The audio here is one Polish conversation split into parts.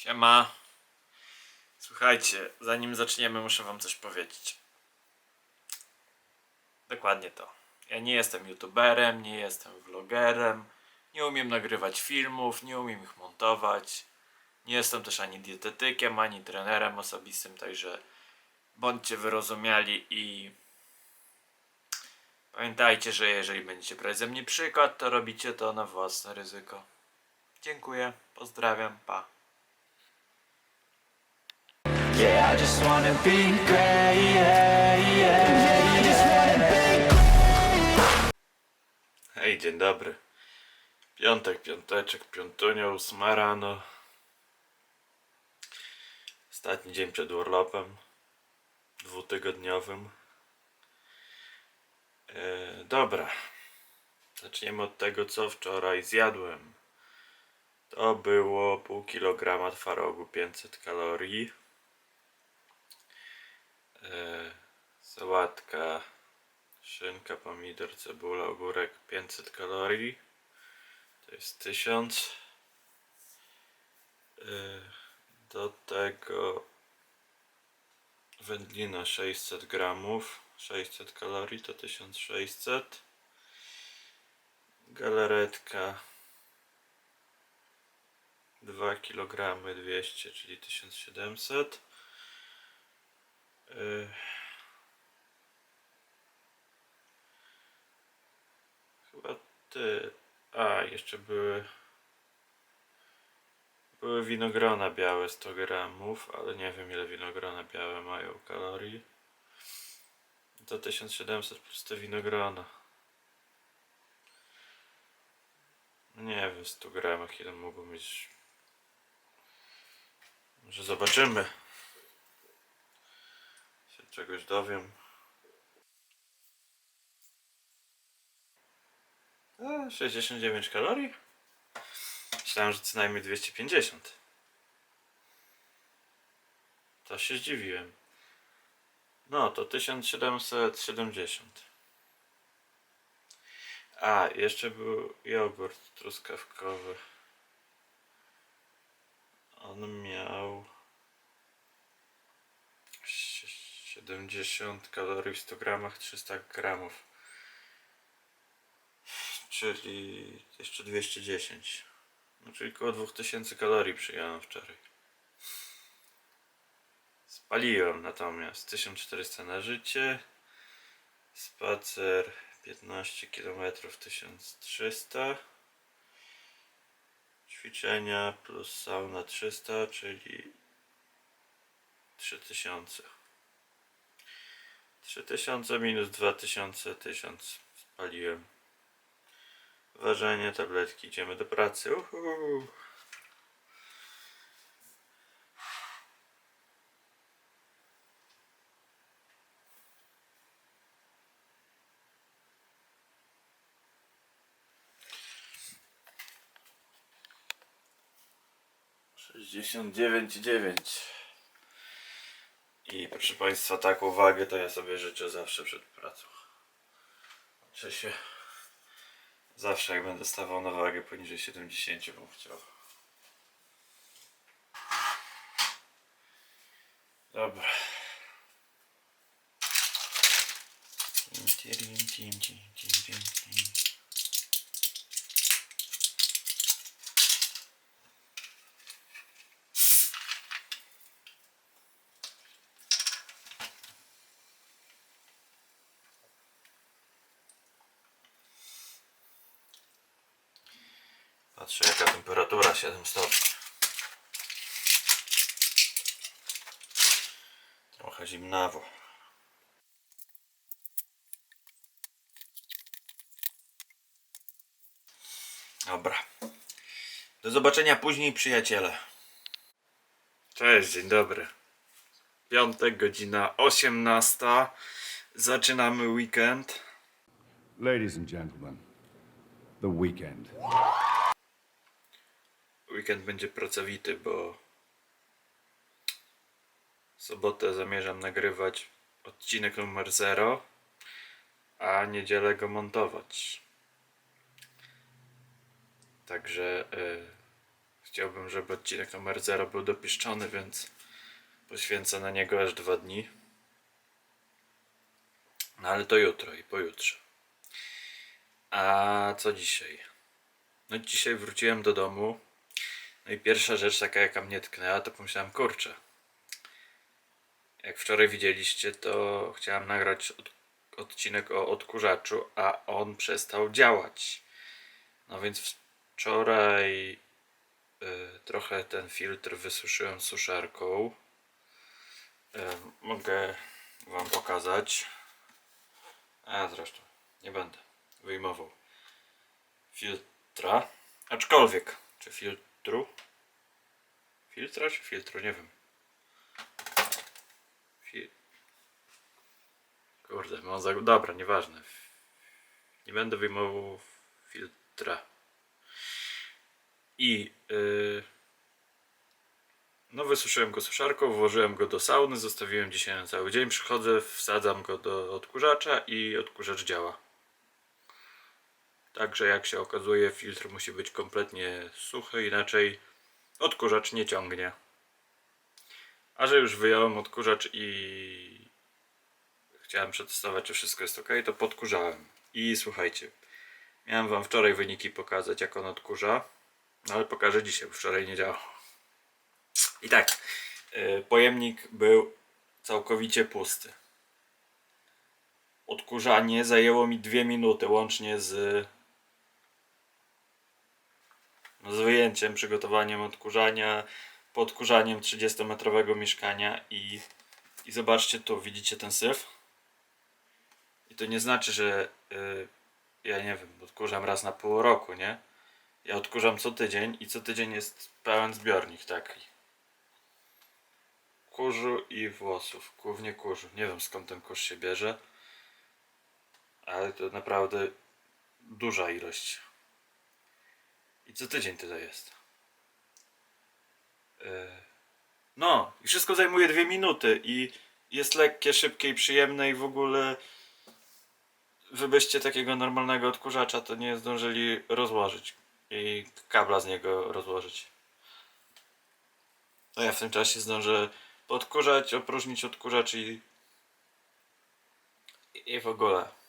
Siema. Słuchajcie, zanim zaczniemy, muszę wam coś powiedzieć. Dokładnie to. Ja nie jestem youtuberem, nie jestem vlogerem, nie umiem nagrywać filmów, nie umiem ich montować. Nie jestem też ani dietetykiem, ani trenerem osobistym, także bądźcie wyrozumiali i pamiętajcie, że jeżeli będziecie brać ze mnie przykład, to robicie to na własne ryzyko. Dziękuję, pozdrawiam, pa. Yeah, I just wanna be great, yeah, yeah. I just wanna be Hej, dzień dobry. Piątek, piąteczek, piątunia, ósma rano. Ostatni dzień przed urlopem. Dwutygodniowym. E, dobra. Zaczniemy od tego, co wczoraj zjadłem. To było pół kilograma twarogu, 500 kalorii. E, sałatka Szynka, pomidor, cebula, ogórek 500 kalorii. To jest 1000. Yy, Do tego wędlina 600 gramów. 600 kalorii to 1600. Galaretka 2 kg 200, czyli 1700. Yy, Chyba ty. A, jeszcze były. Były winogrona białe 100 gramów, ale nie wiem ile winogrona białe mają kalorii. To 1700 plus te winogrona. No Nie wiem, w 100 gramach ile mogą mieć. Może zobaczymy. Czegoś dowiem. A, 69 kalorii? Myślałem, że co najmniej 250. To się zdziwiłem. No, to 1770. A, jeszcze był jogurt truskawkowy. On miał 70 kalorii w 100 gramach, 300 gramów. Czyli jeszcze 210. No, czyli około 2000 kalorii przyjąłem wczoraj. Spaliłem natomiast 1400 na życie. Spacer 15 km 1300. Ćwiczenia plus sauna 300, czyli 3000. 3000 minus 2000, 1000 spaliłem. Ważenie, tabletki, idziemy do pracy. Uhu. Sześćdziesiąt dziewięć dziewięć. I proszę Państwa, taką wagę to ja sobie życzę zawsze przed pracą. Czy się Zawsze jak będę stawał na wagę poniżej 70 bym chciał. Dobra. Tim, tim, tim, tim, tim, tim. 7 stopni. Trochę zimnawo. Dobra. Do zobaczenia później przyjaciele. Cześć, dzień dobry. Piątek, godzina 18. Zaczynamy weekend. Ladies and gentlemen, the weekend. Weekend będzie pracowity, bo w sobotę zamierzam nagrywać odcinek numer 0, a niedzielę go montować. Także e, chciałbym, żeby odcinek numer 0 był dopieszczony, więc poświęcę na niego aż dwa dni. No ale to jutro i pojutrze. A co dzisiaj? No dzisiaj wróciłem do domu. No i pierwsza rzecz taka jaka mnie tknęła, to pomyślałem, kurczę. Jak wczoraj widzieliście, to chciałem nagrać od, odcinek o odkurzaczu, a on przestał działać. No więc wczoraj y, trochę ten filtr wysuszyłem suszarką. Y, mogę wam pokazać. A zresztą nie będę wyjmował filtra. Aczkolwiek, czy filtru? Filtra czy filtru? Nie wiem. Kurde, mam za... Dobra, nieważne. Nie będę wyjmował filtra. I yy... no wysuszyłem go suszarką, włożyłem go do sauny, zostawiłem dzisiaj na cały dzień. Przychodzę, wsadzam go do odkurzacza i odkurzacz działa. Także jak się okazuje, filtr musi być kompletnie suchy, inaczej odkurzacz nie ciągnie. A że już wyjąłem odkurzacz i chciałem przetestować, czy wszystko jest ok, to podkurzałem. I słuchajcie, miałem wam wczoraj wyniki pokazać, jak on odkurza, no ale pokażę dzisiaj, bo wczoraj nie działał. I tak, yy, pojemnik był całkowicie pusty. Odkurzanie zajęło mi dwie minuty, łącznie z z wyjęciem, przygotowaniem odkurzania, podkurzaniem 30-metrowego mieszkania i, i zobaczcie tu, widzicie ten syf? I to nie znaczy, że y, ja nie wiem, odkurzam raz na pół roku, nie? Ja odkurzam co tydzień i co tydzień jest pełen zbiornik taki. Kurzu i włosów, głównie kurzu. Nie wiem skąd ten kurz się bierze, ale to naprawdę duża ilość. I co tydzień tyle jest. E, No, i wszystko zajmuje dwie minuty i jest lekkie, szybkie i przyjemne i w ogóle wy byście takiego normalnego odkurzacza to nie zdążyli rozłożyć i kabla z niego rozłożyć. A ja w tym czasie zdążę podkurzać, opróżnić odkurzacz i i w ogóle.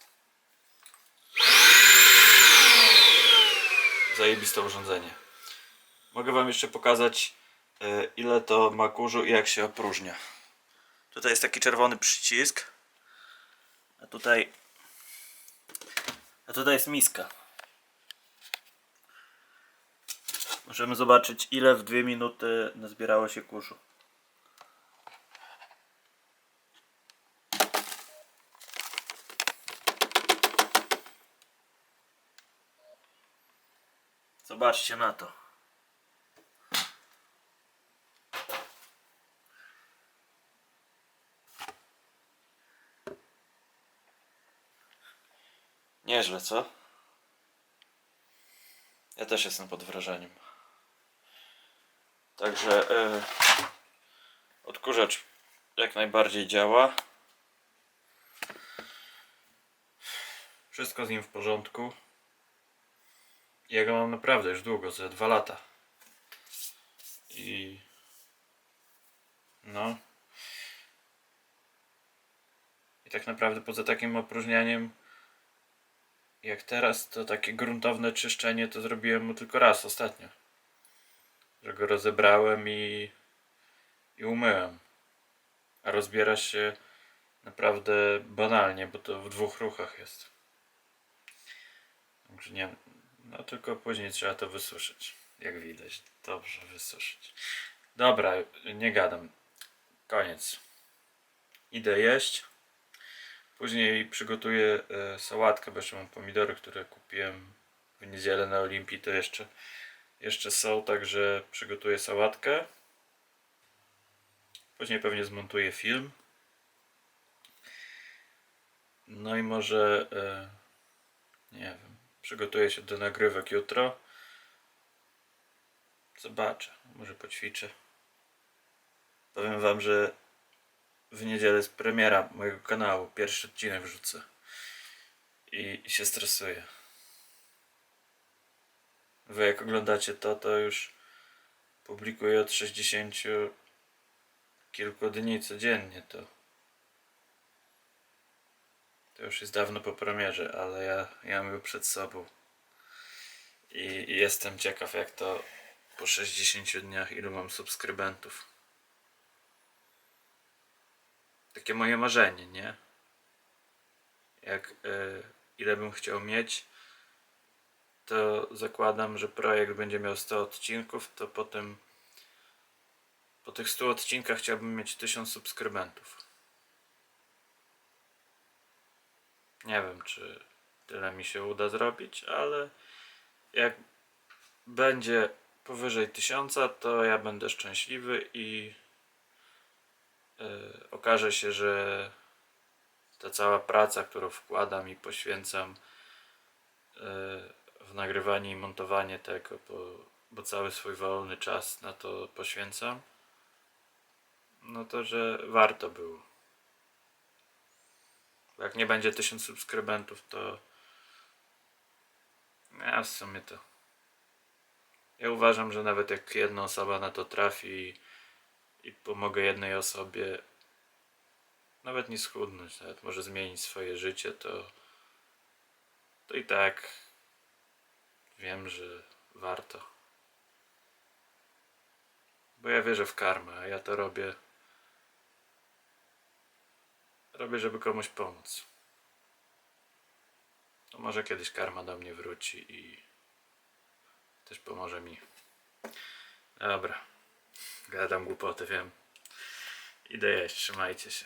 Zajebiste urządzenie. Mogę wam jeszcze pokazać e, ile to ma kurzu i jak się opróżnia. Tutaj jest taki czerwony przycisk. A tutaj a tutaj jest miska. Możemy zobaczyć ile w dwie minuty nazbierało się kurzu. Zobaczcie na to. Nieźle, co? Ja też jestem pod wrażeniem. Także e, odkurzacz jak najbardziej działa. Wszystko z nim w porządku. Ja go mam naprawdę już długo, ze dwa lata. I no. I tak naprawdę poza takim opróżnianiem jak teraz, to takie gruntowne czyszczenie to zrobiłem mu tylko raz ostatnio. Że go rozebrałem i, i umyłem. A rozbiera się naprawdę banalnie, bo to w dwóch ruchach jest. Także nie, no tylko później trzeba to wysuszyć. Jak widać. Dobrze wysuszyć. Dobra, nie gadam. Koniec. Idę jeść. Później przygotuję e, sałatkę, bo jeszcze mam pomidory, które kupiłem w niedzielę na Olimpii, to jeszcze, jeszcze są, także przygotuję sałatkę. Później pewnie zmontuję film. No i może, e, nie wiem, przygotuję się do nagrywek jutro. Zobaczę, może poćwiczę. Powiem wam, że w niedzielę jest premiera mojego kanału. Pierwszy odcinek wrzucę. I, i się stresuję. Wy jak oglądacie to, to już publikuję od 60 kilku dni codziennie, to to już jest dawno po premierze, ale ja, ja mam ją przed sobą. I, I jestem ciekaw, jak to po 60 dniach, ilu mam subskrybentów. Takie moje marzenie, nie? Jak y, ile bym chciał mieć, to zakładam, że projekt będzie miał 100 odcinków, to potem po tych 100 odcinkach chciałbym mieć 1000 subskrybentów. Nie wiem, czy tyle mi się uda zrobić, ale jak będzie powyżej 1000, to ja będę szczęśliwy i yy, okaże się, że ta cała praca, którą wkładam i poświęcam yy, w nagrywanie i montowanie tego, bo, bo cały swój wolny czas na to poświęcam, no to że warto było. Jak nie będzie 1000 subskrybentów, to ja w sumie to. Ja uważam, że nawet jak jedna osoba na to trafi i, i pomogę jednej osobie, nawet nie schudnąć, nawet może zmienić swoje życie, to, to i tak wiem, że warto. Bo ja wierzę w karmę, a ja to robię. Robię, żeby komuś pomóc. To może kiedyś karma do mnie wróci i też pomoże mi. Dobra. Gadam głupoty, wiem. Idę jeść, trzymajcie się.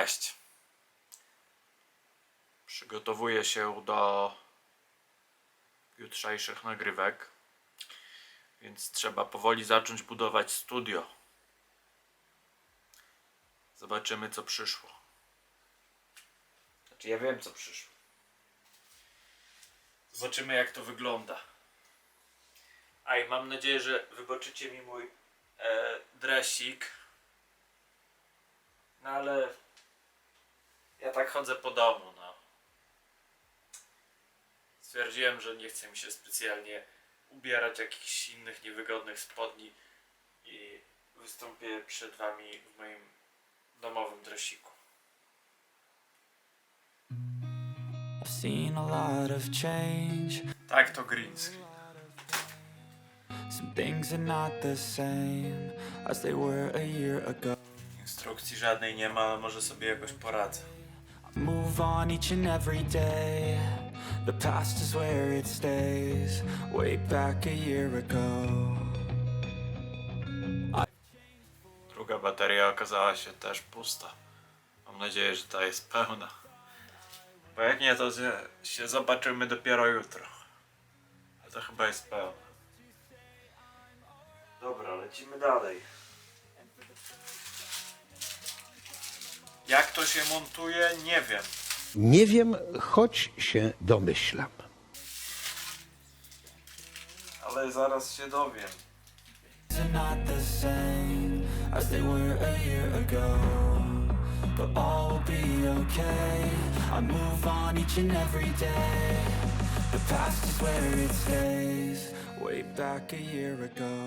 Cześć. Przygotowuję się do jutrzejszych nagrywek, więc trzeba powoli zacząć budować studio. Zobaczymy, co przyszło. Znaczy, ja wiem, co przyszło. Zobaczymy, jak to wygląda. A i mam nadzieję, że wybaczycie mi mój e, dresik. No ale ja tak chodzę po domu, no. Stwierdziłem, że nie chce mi się specjalnie ubierać jakichś innych niewygodnych spodni i wystąpię przed wami w moim domowym dresiku. Tak, to green screen. Instrukcji żadnej nie ma, ale może sobie jakoś poradzę. Move on each and every day. The past is where it stays. Way back a year ago. Druga bateria okazała się też pusta. Mam nadzieję, że ta jest pełna. Bo jak nie, to się- się zobaczymy dopiero jutro. A to chyba jest pełna. Dobra, lecimy dalej. Jak to się montuje, nie wiem. Nie wiem, choć się domyślam. Ale zaraz się dowiem. are not the same as they were a year ago. But all will be okay. I move on each and every day. The past is where it stays. Way back a year ago.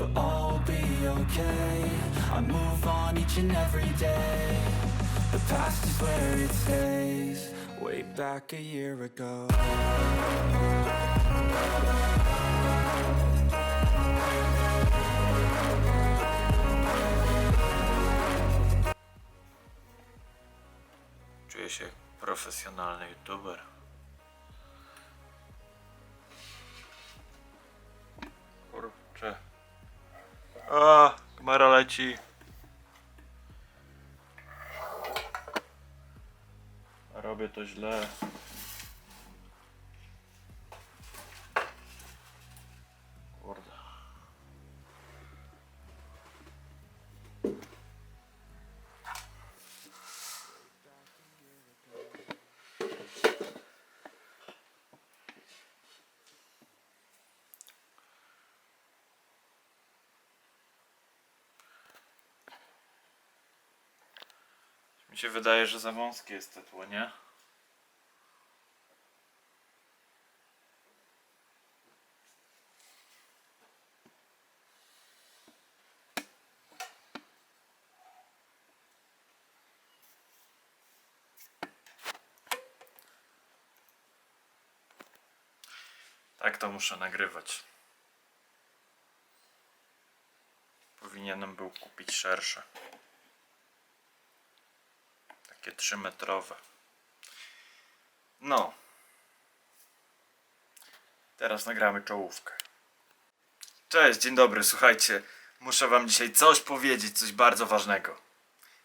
But all will be okay. I move on each and every day. The past is where it stays. Way back a year ago. Czuję się jak profesjonalny youtuber. A, kamera leci. Robię to źle. Się wydaje, że za wąskie jest to tło, nie? Tak to muszę nagrywać. Powinienem był kupić szersze. Takie 3 metrowe. No. Teraz nagramy czołówkę. Cześć, dzień dobry, słuchajcie. Muszę wam dzisiaj coś powiedzieć, coś bardzo ważnego.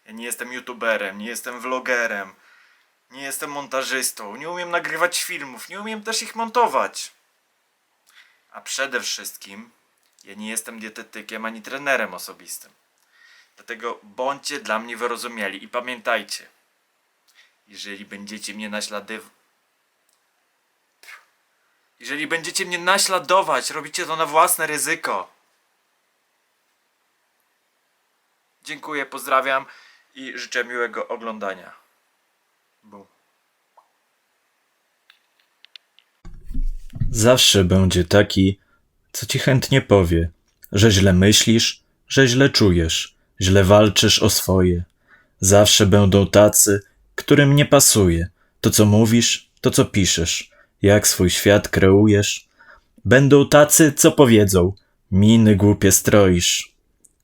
Ja nie jestem youtuberem, nie jestem vlogerem, nie jestem montażystą, nie umiem nagrywać filmów, nie umiem też ich montować. A przede wszystkim ja nie jestem dietetykiem ani trenerem osobistym. Dlatego bądźcie dla mnie wyrozumiali i pamiętajcie, jeżeli będziecie mnie. Jeżeli będziecie mnie naśladować, robicie to na własne ryzyko. Dziękuję, pozdrawiam i życzę miłego oglądania. Bum. Zawsze będzie taki, co ci chętnie powie, że źle myślisz, że źle czujesz, źle walczysz o swoje. Zawsze będą tacy, którym nie pasuje to, co mówisz, to, co piszesz, jak swój świat kreujesz. Będą tacy, co powiedzą, miny głupie stroisz,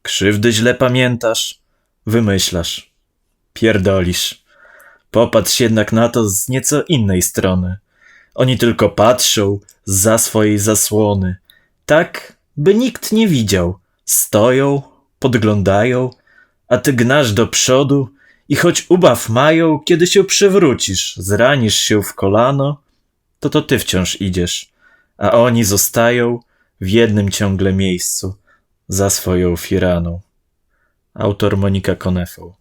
krzywdy źle pamiętasz, wymyślasz, pierdolisz. Popatrz jednak na to z nieco innej strony. Oni tylko patrzą za swojej zasłony, tak by nikt nie widział. Stoją, podglądają, a ty gnasz do przodu i choć ubaw mają, kiedy się przewrócisz, zranisz się w kolano, to to ty wciąż idziesz, a oni zostają w jednym ciągle miejscu za swoją firaną. Autor Monika Konefą.